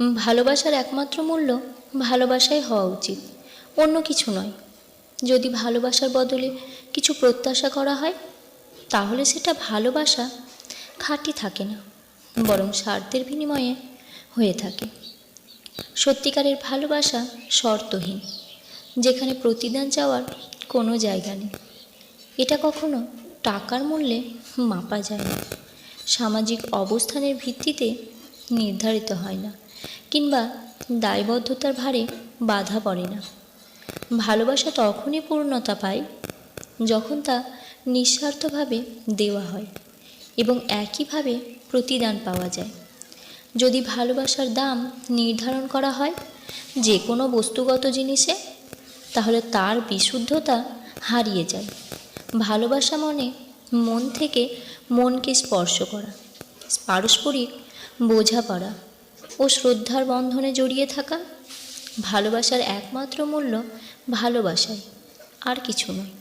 ভালোবাসার একমাত্র মূল্য ভালোবাসাই হওয়া উচিত। অন্য কিছু নয়। যদি ভালোবাসার বদলে কিছু প্রত্যাশা করা হয়, তাহলে সেটা ভালোবাসা খাঁটি থাকে না, বরং স্বার্থের বিনিময়ে হয়ে থাকে। সত্যিকারের ভালোবাসা শর্তহীন, যেখানে প্রতিদান চাওয়ার কোনো জায়গা নেই। এটা কখনো টাকার মূল্যে মাপা যায় না। সামাজিক অবস্থানের ভিত্তিতে নির্ধারিত হয় না, কিংবা দায়বদ্ধতার ভারে বাধা পড়ে না। ভালোবাসা তখনই পূর্ণতা পায় যখন তা নিঃস্বার্থভাবে দেওয়া হয় এবং একইভাবে প্রতিদান পাওয়া যায়। যদি ভালোবাসার দাম নির্ধারণ করা হয় যে কোনো বস্তুগত জিনিসে, তাহলে তার বিশুদ্ধতা হারিয়ে যায়। ভালোবাসা মনে মন থেকে মনকে স্পর্শ করা। পারস্পরিক বোঝাপড়া ও শ্রদ্ধার বন্ধনে জড়িয়ে থাকা ভালোবাসার একমাত্র মূল্য ভালোবাসায় আর কিছু নয়।